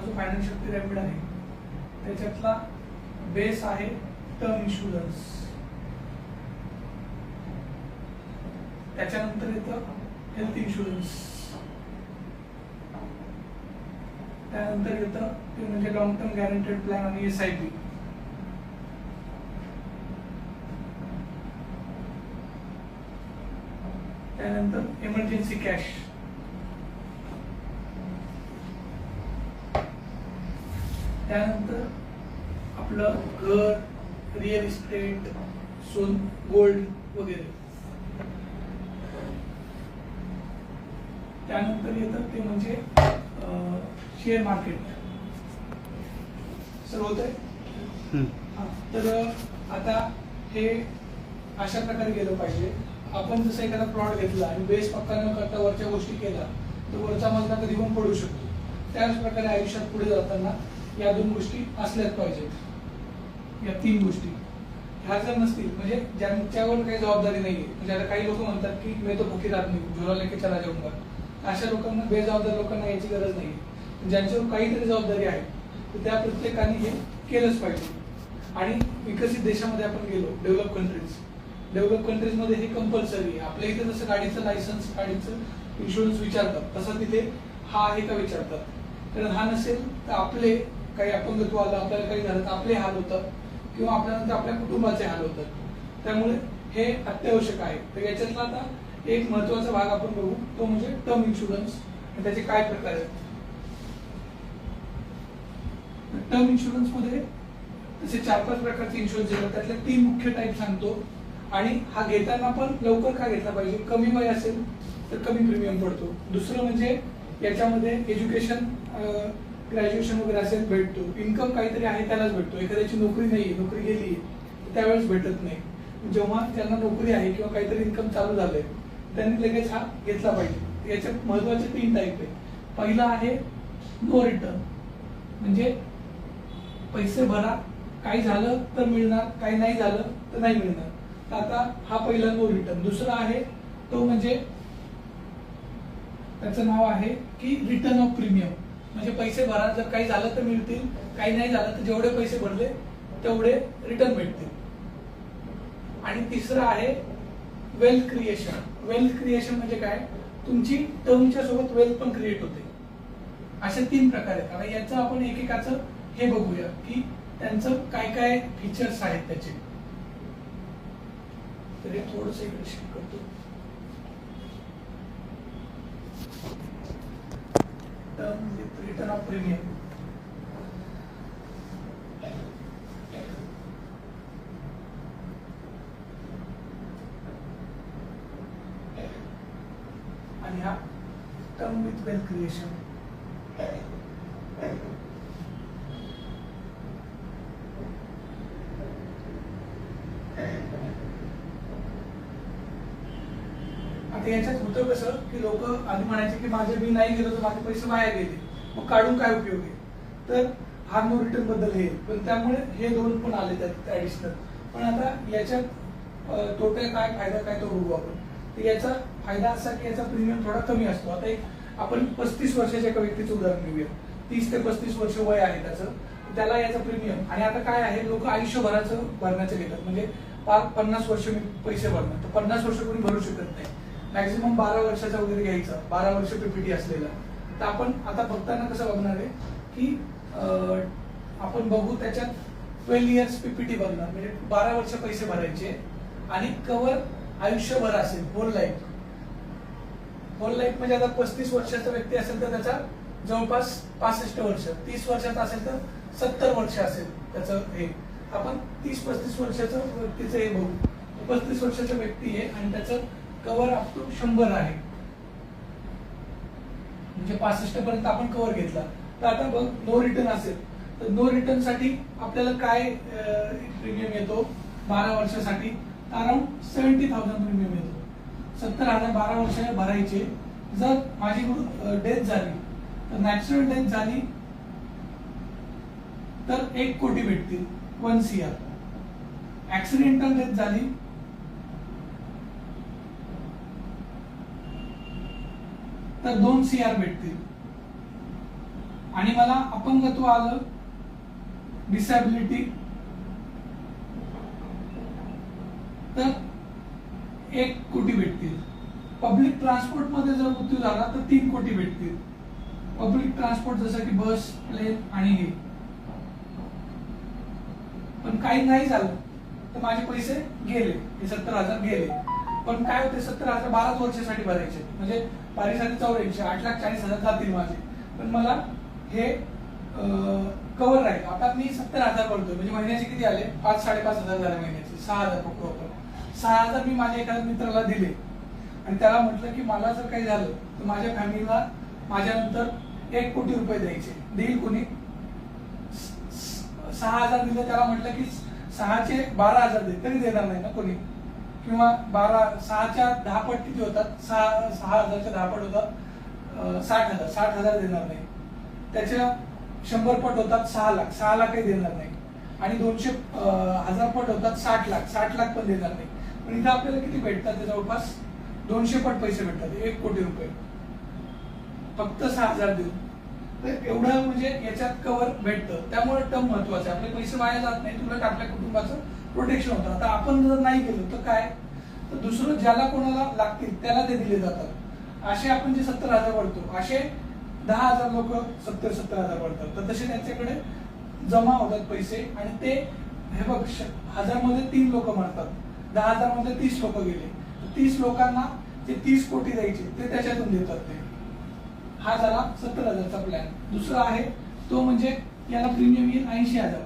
जो financial pyramid आहे. त्याच्यातला बेस आहे टर्म इन्शुरन्स त्याच्यानंतर येतं हेल्थ इन्शुरन्स त्यानंतर येतं ते म्हणजे लॉंग टर्म गॅरंटेड प्लॅन आणि एस आय पी त्यानंतर इमर्जन्सी कॅश त्यानंतर आपलं घर रिअल इस्टेट सोन गोल्ड वगैरे. त्यानंतर येतं ते म्हणजे शेअर मार्केट सर होत आहे तर आता हे अशा प्रकारे गेलं पाहिजे. आपण जसं एखादा प्लॉट घेतला आणि बेस पक्का न करता वरच्या गोष्टी केल्या तर वरचा मजला कधी पण पडू शकतो. त्याच प्रकारे आयुष्यात पुढे जाताना या दोन गोष्टी असल्याच पाहिजेत या तीन गोष्टी. ह्या जर नसतील म्हणजे ज्यांच्यावर काही जबाबदारी नाहीये म्हणजे आता काही लोक म्हणतात की मी तो भुकी राहत नाही झोला लेके चला जाऊंगा अशा लोकांना बेजबाबदार लोकांना याची गरज नाही ज्यांच्यावर काहीतरी जबाबदारी आहे तर त्या प्रत्येकाने हे केलंच पाहिजे. आणि विकसित देशामध्ये आपण गेलो डेव्हलप कंट्रीज डेव्हलप कंट्रीजमध्ये हे कंपल्सरी आहे. आपल्या इथे जसं गाडीचं लायसन्स गाडीचं इन्शुरन्स विचारतात तसं तिथे हा आहे का विचारतात. कारण हा नसेल तर आपले काही अपंगत्व आलं आपल्याला काही झालं तर आपले हाल होतात किंवा आपल्यानंतर आपल्या कुटुंबाचे हाल होतात. त्यामुळे हे अत्यावश्यक आहे. तर याच्यातला आता एक महत्त्वाचा भाग आपण बघू तो म्हणजे टर्म इन्शुरन्स आणि त्याचे काय प्रकार आहेत? टर्म इन्शुरन्समध्ये तसे चार पाच प्रकारचे इन्शुरन्स येतात. त्यातले तीन मुख्य टाईप सांगतो. आणि हा घेताना पण लवकर का घेतला पाहिजे? कमी वय असेल तर कमी प्रीमियम पडतो. दुसरं म्हणजे याच्यामध्ये एज्युकेशन ग्रॅज्युएशन वगैरे असेल भेटतो. इन्कम काहीतरी आहे त्यालाच भेटतो. एखाद्याची नोकरी नाही नोकरी गेली त्यावेळेस भेटत नाही. जेव्हा त्यांना नोकरी आहे किंवा काहीतरी इन्कम चालू झालंय त्यांनी लगेच हा घेतला पाहिजे. याच्यात महत्त्वाचे तीन टाईप आहे पहिला आहे नो रिटर्न म्हणजे पैसे भरा काही झालं तर मिळणार काही नाही झालं तर नाही मिळणार. तर आता हा पहिला नो रिटर्न दुसरा आहे तो म्हणजे त्याचं नाव आहे की रिटर्न ऑफ प्रीमियम म्हणजे पैसे भरा जर काही झालं तर मिळतील काही नाही झालं तर जेवढे पैसे भरले तेवढे रिटर्न भेटतील. आणि तिसरं आहे वेल्थ क्रिएशन वेल्थ क्रिएशन म्हणजे काय? तुमची टर्मच्या सोबत वेल्थ पण क्रिएट होते. असे तीन प्रकार आहेत. आणि याचं आपण एकेकाचं हे बघूया की त्यांचं काय काय फीचर्स आहेत त्याचे. तर हे थोडस इकडे शिफ्ट करतो. Term with return of premium आणि हा टर्म विथ वेल्थ क्रिएशन आता याच्यात होतं कसं की लोक आधी म्हणायचे की माझे मी नाही गेलो तर माझे पैसे वाया गेले. मग काढून काय उपयोग आहे? तर हा नो रिटर्नबद्दल हे. पण त्यामुळे हे दोन पण आले त्यात ऍडिशनल पण आता याच्यात तोटे काय फायदा काय तो बघू आपण. तर याचा फायदा असा की याचा प्रीमियम थोडा कमी असतो. आता एक आपण पस्तीस वर्षाच्या एका व्यक्तीचं उदाहरण घेऊया. तीस ते पस्तीस वर्ष वय आहे त्याचं. त्याला याचा प्रीमियम आणि आता काय आहे लोक आयुष्यभराचं भरण्याचं घेतात. म्हणजे पाच पन्नास वर्ष मी पैसे भरणार. तर पन्नास वर्ष कोणी भरू शकत नाही. मॅक्झिमम बारा वर्षाचा वगैरे घ्यायचा. बारा वर्ष पीपीटी असलेला. तर आपण आता बघताना कसं बघणार आहे की आपण बघू त्याच्यात ट्वेल्व इयर्स पीपीटी बघणार. म्हणजे बारा वर्ष पैसे भरायचे आणि कवर आयुष्यभर असेल होल लाईफ होल लाईफ म्हणजे आता पस्तीस वर्षाचा व्यक्ती असेल तर त्याचा जवळपास पासष्ट वर्ष. तीस वर्षाचा असेल तर सत्तर वर्ष असेल त्याचं हे. आपण तीस पस्तीस वर्षाचं व्यक्तीचं हे बघू. पस्तीस वर्षाचा व्यक्ती आहे आणि त्याचं कव्हर अप टू शंभर आहे. म्हणजे पासष्ट पर्यंत आपण कव्हर घेतला. तर आता बघ नो रिटर्न असेल. तर नो रिटर्नसाठी आपल्याला काय प्रीमियम येतो? बारा वर्षासाठी. अराउंड सेव्हन्टी थाउजंड प्रीमियम येतो. सत्तर हजार बारा वर्षाने भरायचे. जर माझी डेथ झाली तर नॅचरल डेथ झाली तर एक कोटी भेटतील. One C R accidental death झाली तर दोन सी आर भेटतील. आणि मला अपंगत्व आलं. डिसॅबिलिटी तर एक कोटी भेटतील. पब्लिक ट्रान्सपोर्टमध्ये जर मृत्यू झाला तर तीन कोटी भेटतील. पब्लिक ट्रान्सपोर्ट जसं की बस प्लेन आणि हे. पण काही नाही झालं तर माझे पैसे गेले. हे सत्तर हजार गेले. पण काय होते सत्तर हजार बाराच वर्षासाठी भरायचे. म्हणजे बारीसाठी चौऱ्याऐंशी आठ लाख चाळीस हजार जातील माझे. पण मला हे कव्हर राहील. आता मी सत्तर हजार भरतोय. म्हणजे महिन्याचे किती आले? पाच साडेपाच हजार झाले महिन्याचे. सहा हजार पकडू आपण सहा हजार मी माझ्या एखाद्या मित्राला दिले. आणि त्याला म्हटलं की मला जर काही झालं तर माझ्या फॅमिलीला माझ्यानंतर एक कोटी रुपये द्यायचे. देईल कोणी? सहा हजार दिले त्याला म्हटलं की सहाचे बारा हजार दे. तरी देणार नाही ना कोणी? किंवा बारा सहाच्या दहा पट किती होतात? सहा सहा हजारच्या दहा पट होतात साठ हजार. साठ हजार देणार नाही. त्याच्या शंभर पट होतात सहा लाख. सहा लाखही देणार नाही. आणि दोनशे हजार पट होतात साठ लाख. साठ लाख पण देणार नाही. पण इथं आपल्याला किती भेटतात ते जवळपास? दोनशे पट पैसे भेटतात. एक कोटी रुपये. फक्त सहा हजार देऊन. तर एवढं म्हणजे याच्यात कव्हर भेटतं. त्यामुळे टर्म महत्वाचं आहे. आपले पैसे वाया जात नाही तुला आपल्या कुटुंबाचं प्रोटेक्शन होतं. आता आपण जर नाही केलं तर काय? तर दुसरं ज्याला कोणाला लागतील त्याला ते दिले जातात. असे आपण जे सत्तर हजार भरतो असे दहा हजार लोक सत्तर सत्तर हजार भरतात तर तसे त्यांच्याकडे जमा होतात पैसे आणि ते हे बघ हजारमध्ये तीन लोक मरतात. दहा हजारमध्ये तीस लोक गेले. तीस लोकांना जे तीस कोटी द्यायचे ते त्याच्यातून देतात ते. हा झाला सत्तर हजारचा प्लॅन दुसरा आहे तो म्हणजे याला प्रीमियम येईल ऐंशी हजार.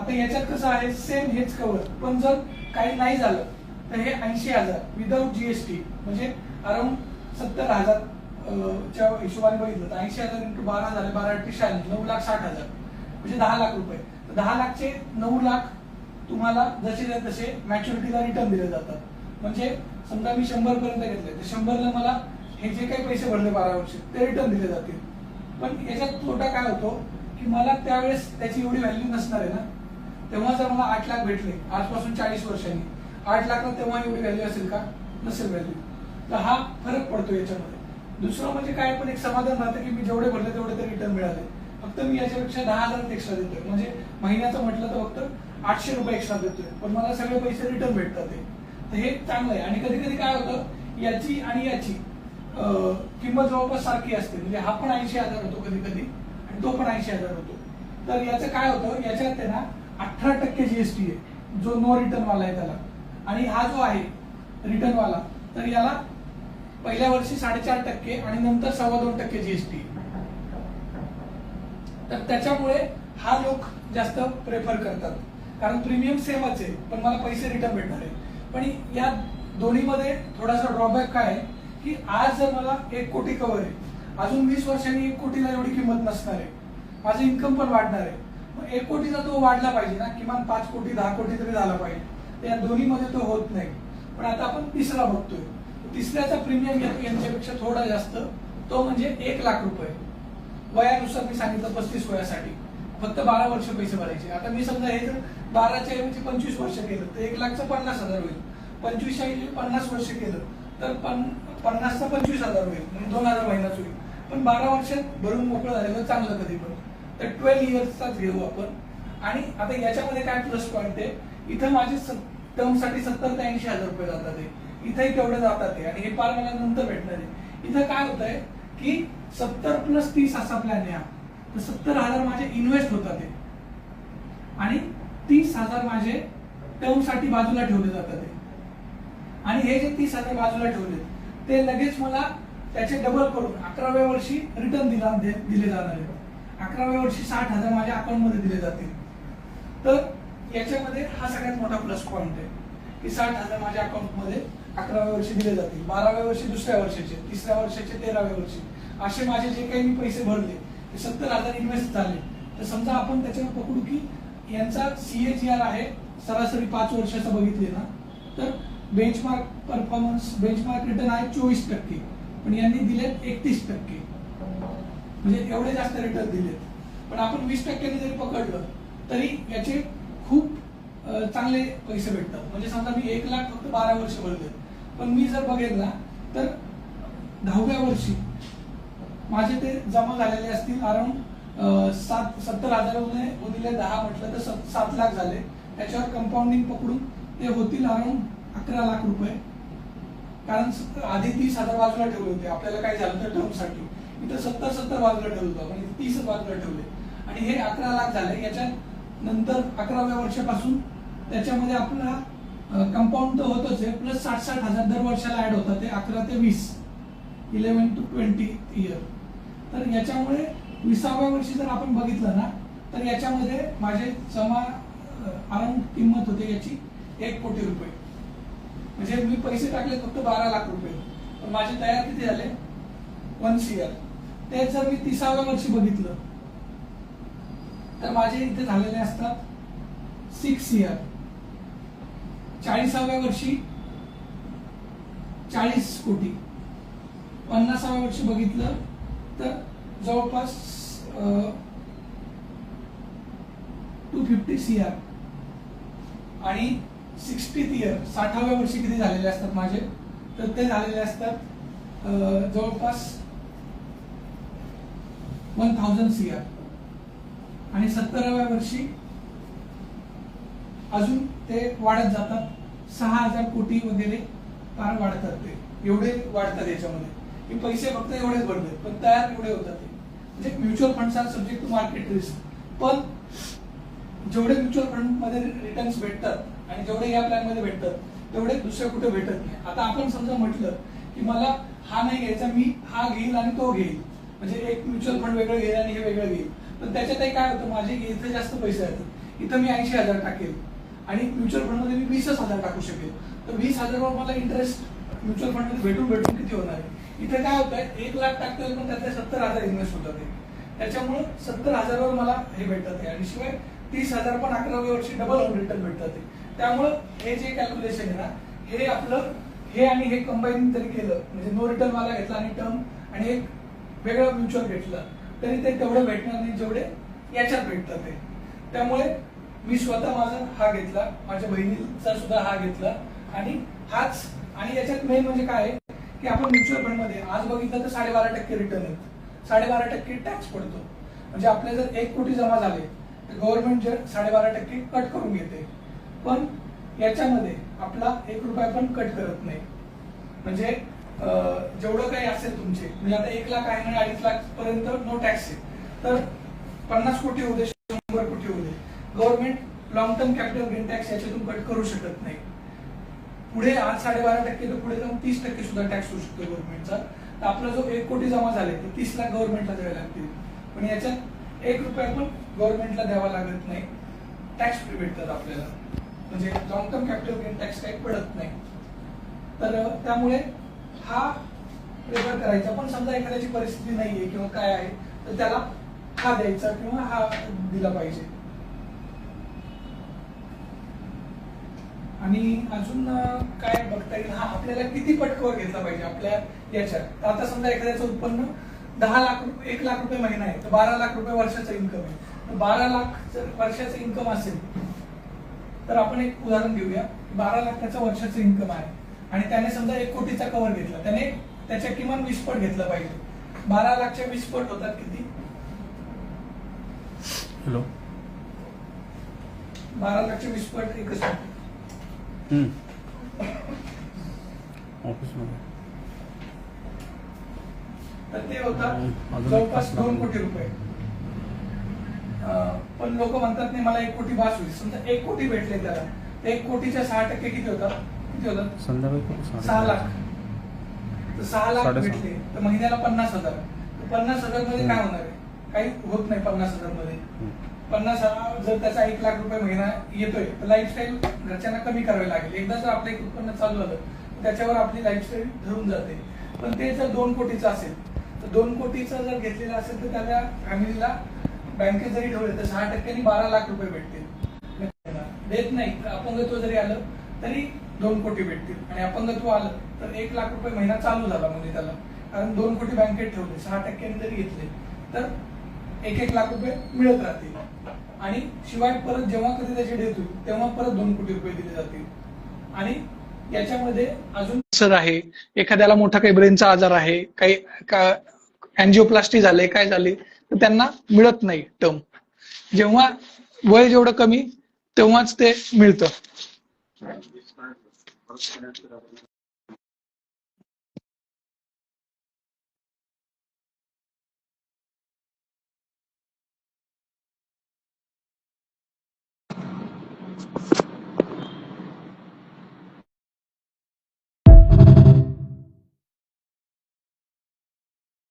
आता याच्यात कसं आहे सेम हेच कवर पण जर काही नाही झालं तर हे ऐंशी हजार विदाऊट जीएसटी म्हणजे अराउंड सत्तर हजार च्या हिशोबाने बघितलं तर ऐंशी हजार इंटू बारा झाले बारा अठ्ठी शहाऐंशी नऊ लाख साठ हजार. म्हणजे दहा लाख रुपये. तर दहा लाखचे नऊ लाख तुम्हाला जसे तसे मॅच्युरिटीला रिटर्न दिले जातात. म्हणजे समजा मी शंभर पर्यंत घेतले तर शंभरला मला हे जे काही पैसे भरले बारा वर्ष ते रिटर्न दिले जातील. पण याच्यात तोटा काय होतो की मला त्यावेळेस त्याची एवढी व्हॅल्यू नसणार आहे ना. तेव्हा जर मला आठ लाख भेटले आजपासून चाळीस वर्षांनी आठ लाखला तेव्हा एवढी व्हॅल्यू असेल का? नसेल व्हॅल्यू तर हा फरक पडतो याच्यामध्ये. दुसरं म्हणजे काय पण एक समाधान राहतं की मी जेवढे भरले तेवढे ते रिटर्न मिळाले. फक्त मी याच्यापेक्षा दहा हजार एक्स्ट्रा देतोय. म्हणजे महिन्याचं म्हटलं तर फक्त आठशे रुपये एक्स्ट्रा देतोय. पण मला सगळे पैसे रिटर्न भेटतात ते. तर हे चांगलं आहे. आणि कधी कधी काय होतं याची आणि याची किंमत जवळपास सारखी असते. म्हणजे हा पण ऐंशी हजार होतो कधी कधी आणि तो पण ऐंशी हजार होतो. तर याचं काय होतं? याच्यात आहे ना अठरा टक्के जीएसटी आहे. जो नो रिटर्न वाला आहे त्याला. आणि हा जो आहे रिटर्न वाला तर याला पहिल्या वर्षी साडेचार टक्के आणि नंतर सव्वा दोन टक्के जीएसटी तर त्याच्यामुळे हा लोक जास्त प्रेफर करतात. कारण प्रीमियम सेमच आहे पण मला पैसे रिटर्न भेटणार आहे. पण या दोन्हीमध्ये थोडासा ड्रॉबॅक काय आहे? की आज जर मला एक कोटी कवर आहे अजून वीस वर्षांनी एक कोटीला एवढी किंमत नसणार आहे. माझं इन्कम पण वाढणार आहे. मग एक कोटीचा तो वाढला पाहिजे ना किमान पाच कोटी दहा कोटी तरी झाला पाहिजे. या दोन्हीमध्ये तो होत नाही. पण आता आपण तिसरा बघतोय. तिसऱ्याचा प्रीमियम यांच्यापेक्षा थोडा जास्त तो म्हणजे एक लाख रुपये. वयानुसार मी सांगितलं पस्तीस वयासाठी. फक्त बारा वर्ष पैसे भरायचे. आता मी समजा हे जर बाराच्या ऐवजी पंचवीस वर्ष केलं तर एक लाखचं पन्नास हजार होईल. पंचवीस ऐवजी पन्नास वर्ष केलं तर पण पन्नासचा पंचवीस हजार होईल. म्हणजे दोन हजार महिनाच होईल. पण बारा वर्षात भरून मोकळं झालेलं चांगलं कधी पण. तर ट्वेल्व इयर्सचाच घेऊ आपण. आणि आता याच्यामध्ये काय प्लस पॉईंट आहे? इथं माझे टर्मसाठी सत्तर ते ऐंशी हजार रुपये जातात आहे इथंही तेवढे जातात आणि हे पार मला नंतर भेटणार आहे. इथं काय होत आहे की सत्तर प्लस तीस असा प्लॅन आहे हा. तर सत्तर हजार माझे इन्व्हेस्ट होतात आणि तीस हजार माझे टर्मसाठी बाजूला ठेवले जातात आणि हे जे तीस हजार बाजूला ठेवले ते लगेच मला त्याचे डबल करून अकराव्या वर्षी रिटर्न दिला दिले जाणार आहे अकराव्या वर्षी साठ हजार माझ्या अकाउंटमध्ये दिले जातील. तर याच्यामध्ये हा सगळ्यात मोठा प्लस पॉईंट आहे. की साठ हजार माझ्या अकाउंटमध्ये अकराव्या वर्षी दिले जातील. बाराव्या वर्षी दुसऱ्या वर्षाचे तिसऱ्या वर्षाचे तेराव्या वर्षी. असे माझे जे काही मी पैसे भरले ते सत्तर हजार इन्व्हेस्ट झाले. तर समजा आपण त्याच्यावर पकडू की यांचा सीएजीआर आहे सरासरी पाच वर्षाचा बघितले ना तर बेंचमार्क परफॉर्मन्स बेंचमार्क रिटर्न आहे चोवीस टक्के. पण यांनी दिलेत एकतीस टक्के. म्हणजे एवढे जास्त रिटर्न दिलेत. पण आपण वीस टक्क्यांनी जरी पकडलं तरी याचे खूप चांगले पैसे भेटतात. म्हणजे समजा मी एक लाख फक्त बारा वर्ष भरले पण मी जर बघेल तर दहाव्या वर्षी माझे ते जमा झालेले असतील अराउंड सात सत्तर हजाराने उदिले दहा म्हटलं तर सात लाख झाले. त्याच्यावर कंपाऊंडिंग पकडून ते होतील अराउंड अकरा लाख रुपये. कारण आधी तीस हजार बाजूला ठेवले होते. आपल्याला काय झालं तर टर्मसाठी इथं सत्तर सत्तर बाजूला ठेवलं होतं. म्हणजे तीस बाजूला ठेवले. आणि हे अकरा लाख झाले. याच्या नंतर अकराव्या वर्षापासून त्याच्यामध्ये आपला कंपाऊंड तर होतच आहे. प्लस साठ साठ हजार दर वर्षाला ऍड होतात ते अकरा ते वीस. इलेव्हन टू ट्वेंटी इयर तर याच्यामुळे विसाव्या वर्षी जर आपण बघितलं ना तर याच्यामध्ये माझे जमा आरंभ किंमत होते याची एक कोटी रुपये. म्हणजे मी पैसे टाकले फक्त बारा लाख रुपये. पण माझे तयार किती झाले? वन सी आर ते जर मी तिसाव्या वर्षी बघितलं तर माझे इथे झालेले असतात सिक्स सी आर चाळीसाव्या वर्षी चाळीस कोटी. पन्नासाव्या वर्षी बघितलं तर जवळपास टू फिफ्टी सी आर आणि सिक्स्टी इयर साठाव्या वर्षी किती झालेले असतात माझे? तर ते झालेले असतात जवळपास वन थाउजंड सी आर आणि सत्तराव्या वर्षी अजून ते वाढत जातात. सहा हजार कोटी वगैरे फार वाढतात ते. एवढे वाढतात याच्यामध्ये. हे पैसे फक्त एवढेच भरतात पण तयार एवढे होतात ते. म्हणजे mutual funds are subject to market risk पण जेवढे म्युच्युअल फंडमध्ये रिटर्न्स भेटतात आणि जेवढे या प्लॅनमध्ये भेटतात तेवढे दुसरे कुठे भेटत नाही. आता आपण समजा म्हटलं की मला हा नाही घ्यायचा मी हा घेईल आणि तो घेईल. म्हणजे एक म्युच्युअल फंड वेगळं घेईल आणि हे वेगळं घेईल. पण त्याच्यातही काय होतं माझे इथे जास्त पैसे आहेत. इथं मी ऐंशी हजार टाकेल. आणि म्युच्युअल फंडमध्ये मी वीसच हजार टाकू शकेल. तर वीस हजारवर मला इंटरेस्ट म्युच्युअल फंडमध्ये भेटून भेटून किती होणार आहे? इथे काय होतंय एक लाख टाकतोय पण त्यातले सत्तर हजार इन्व्हेस्ट होतात. त्याच्यामुळे सत्तर हजारवर मला हे भेटतात आहे. आणि शिवाय तीस हजार पण अकराव्या वर्षी डबल होऊन रिटर्न भेटतात त्यामुळं हे जे कॅल्क्युलेशन आहे ना हे आपलं हे आणि हे कंबाईन जरी केलं म्हणजे नो रिटर्न वाला घेतला आणि टर्म आणि एक वेगळं म्युच्युअल घेतला तरी ते तेवढं भेटणार नाही जेवढे याच्यात भेटतात ते. त्यामुळे मी स्वतः माझा हा घेतला माझ्या बहिणीचा सुद्धा हा घेतला आणि हाच आणि याच्यात मेन म्हणजे काय आहे की आपण म्युच्युअल फंडमध्ये आज बघितलं तर साडेबारा टक्के रिटर्न आहेत. साडेबारा टक्के टॅक्स पडतो. म्हणजे आपले जर एक कोटी जमा झाले गव्हर्नमेंट जे साडेबारा टक्के कट करून घेते. पण याच्यामध्ये आपला एक रुपया पण कट करत नाही. म्हणजे जेवढं काही असेल तुमचे म्हणजे आता एक लाख आहे आणि अडीच लाख पर्यंत नो टॅक्स आहे. तर पन्नास कोटी होऊ दे शंभर कोटी होऊ दे. Government long term capital gain tax याच्यातून कट करू शकत नाही. पुढे आज साडेबारा टक्के तर पुढे जाऊन तीस टक्के सुद्धा टॅक्स होऊ शकतो गव्हर्नमेंटचा. तर आपला जो एक कोटी जमा झाले तीस लाख गव्हर्नमेंटला द्यावे लागतील. पण याच्यात एक रुपया पण गव्हर्नमेंटला द्यावा लागत नाही. टॅक्स फ्री भेटतात आपल्याला. म्हणजे long term capital gain tax काही पडत नाही. तर त्यामुळे हा प्रेफर करायचा. पण समजा एखाद्याची परिस्थिती नाहीये किंवा काय आहे तर त्याला हा द्यायचा किंवा हा दिला पाहिजे. आणि अजून काय बघता येईल? हा आपल्याला किती पटकवर घेतला पाहिजे आपल्या याच्यात? आता समजा एखाद्याचं उत्पन्न दहा लाख रुपये एक लाख रुपये महिना आहे तर बारा लाख रुपये वर्षाचा इन्कम आहे. बारा लाख जर वर्षाचं इन्कम असेल तर आपण एक उदाहरण घेऊया बारा लाख त्याचं वर्षाचं इन्कम आहे. आणि त्याने समजा एक कोटीचा कव्हर घेतला. त्याने त्याच्या किमान वीस पट घेतलं पाहिजे. बारा लाखच्या वीस पट होतात किती? हॅलो. बारा लाखच्या वीस पट एकच तर ते होतात जवळपास दोन. कोटी रुपये. पण लोक म्हणतात नाही मला एक कोटी बास होईल समजा एक कोटी भेटले त्याला. एक कोटीच्या सहा टक्के किती होतात किती होतात सहा लाख. तर सहा लाख. भेटले. तर महिन्याला पन्नास हजार. पन्नास हजारमध्ये काय होणार आहे? काही होत नाही पन्नास हजारमध्ये. पन्नास हजार जर त्याचा एक लाख रुपये महिना येतोय तर लाईफस्टाईल घरच्यांना कमी करावी लागेल. एकदा जर आपलं एक उत्पन्न चालू झालं तर त्याच्यावर आपली लाईफस्टाईल धरून जाते. पण ते जर दोन कोटीचं असेल तर दोन कोटीचं जर घेतलेलं असेल तर त्याला फॅमिलीला बँकेत जरी ठेवले तर सहा टक्क्यांनी बारा लाख रुपये भेटतील. देत नाही तर अपंगत्व जरी आलं तरी दोन कोटी भेटतील. आणि अपंगत्व आलं तर एक लाख रुपये महिना चालू झाला म्हणजे त्याला. कारण दोन कोटी बँकेत ठेवले सहा टक्क्यांनी जरी घेतले तर एक एक लाख रुपये मिळत राहतील. आणि शिवाय परत जेव्हा कधी त्याची डेथ होईल तेव्हा परत दोन कोटी रुपये दिले जातील. आणि याच्यामध्ये अजून सर आहे एखाद्याला मोठा काही ब्रेनचा आजार आहे काही अँजिओप्लास्टी झाले काय झाले तर त्यांना मिळत नाही टर्म. जेव्हा वय जेवढं कमी तेव्हाच ते मिळतं.